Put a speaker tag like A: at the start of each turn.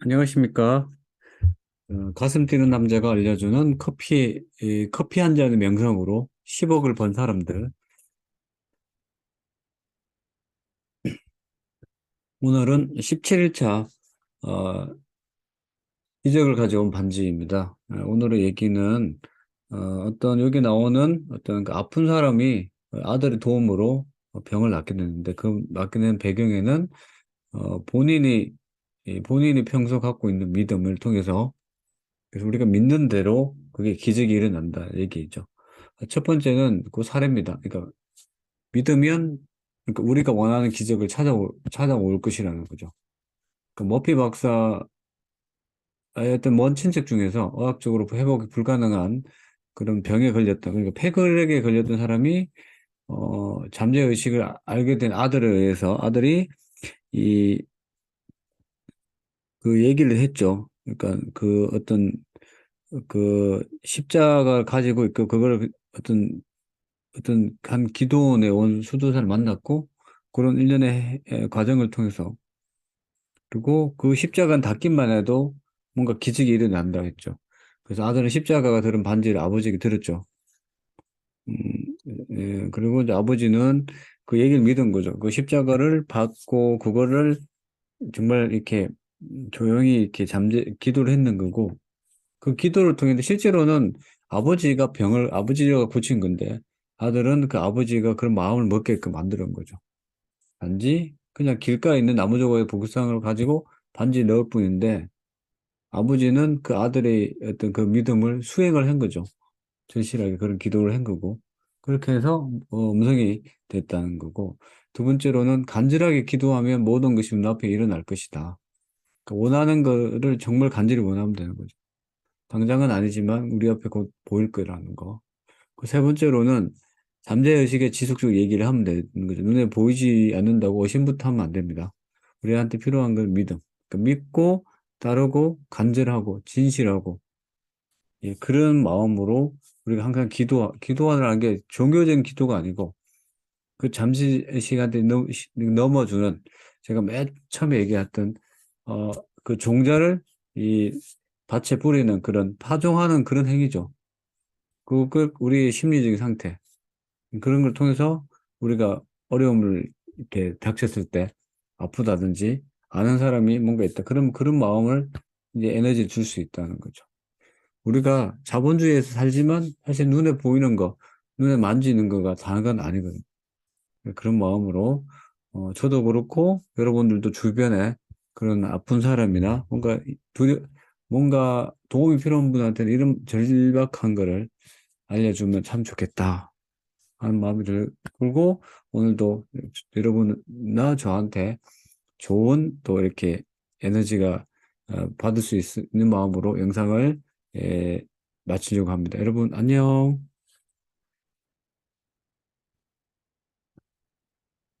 A: 안녕하십니까. 어, 가슴 뛰는 남자가 알려주는 커피, 이 커피 한 잔의 명성으로 10억을 번 사람들. 오늘은 17일차, 어, 이적을 가져온 반지입니다. 어, 오늘의 얘기는, 어, 어떤 여기 나오는 어떤 그 아픈 사람이 아들의 도움으로 병을 낫게 되는데 그 낫게 된 배경에는, 어, 본인이, 이 본인이 평소 갖고 있는 믿음을 통해서 그래서 우리가 믿는 대로 그게 기적이 일어난다 얘기죠. 첫 번째는 그 사례입니다. 그러니까 믿으면 그러니까 우리가 원하는 기적을 찾아올, 찾아올 것이라는 거죠. 그 머피 박사의 어떤 먼 친척 중에서 어학적으로 회복이 불가능한 그런 병에 걸렸다. 그러니까 폐결핵에 걸렸던 사람이 어, 잠재의식을 아- 알게 된 아들에 의해서 아들이 이 그 얘기를 했죠. 그러니까 그 어떤 그 십자가 가지고 있고 그걸 어떤 어떤 한 기도원에 온 수도사를 만났고 그런 일련의 해- 과정을 통해서 그리고 그 십자가는 닿기만 해도 뭔가 기적이 일어난다 했죠. 그래서 아들은 십자가가 들은 반지를 아버지에게 들었죠. 음, 예, 그리고 이제 아버지는 그 얘기를 믿은 거죠. 그 십자가를 받고 그거를 정말 이렇게 조용히 이렇게 잠재 기도를 했는 거고 그 기도를 통해서 실제로는 아버지가 병을 아버지가 고친 건데 아들은 그 아버지가 그런 마음을 먹게끔 만드는 거죠. 단지 그냥 길가에 있는 나무 조각의 보급상을 가지고 반지 넣을 뿐인데 아버지는 그 아들의 어떤 그 믿음을 수행을 한 거죠. 절실하게 그런 기도를 한 거고 그렇게 해서 어, 음성이 됐다는 거고 두 번째로는 간절하게 기도하면 모든 것이 눈앞에 일어날 것이다. 그러니까 원하는 거를 정말 간절히 원하면 되는 거죠. 당장은 아니지만 우리 앞에 곧 보일 거라는 거. 그 세 번째로는 잠재의식에 지속적으로 얘기를 하면 되는 거죠. 눈에 보이지 않는다고 의심부터 하면 안 됩니다. 우리한테 필요한 건 믿음. 그러니까 믿고 따르고 간절하고 진실하고 예, 그런 마음으로 우리가 항상 기도, 기도하라는 게 종교적인 기도가 아니고 그 잠시 시간대 넘, 넘어주는 제가 맨 처음에 얘기했던 어, 그 종자를 이 밭에 뿌리는 그런 파종하는 그런 행위죠. 그, 그 우리의 심리적인 상태 그런 걸 통해서 우리가 어려움을 이렇게 닥쳤을 때 아프다든지 아는 사람이 뭔가 있다. 그럼 그런 마음을 이제 에너지를 줄수 있다는 거죠. 우리가 자본주의에서 살지만 사실 눈에 보이는 거, 눈에 만지는 거가 다른 건 아니거든요. 그런 마음으로 어, 저도 그렇고 여러분들도 주변에 그런 아픈 사람이나 뭔가 두려, 뭔가 도움이 필요한 분한테는 이런 절박한 거를 알려주면 참 좋겠다 하는 마음이 들고 오늘도 여러분나 저한테 좋은 또 이렇게 에너지가 어, 받을 수 있는 마음으로 영상을 예, 마치려고 합니다. 여러분 안녕.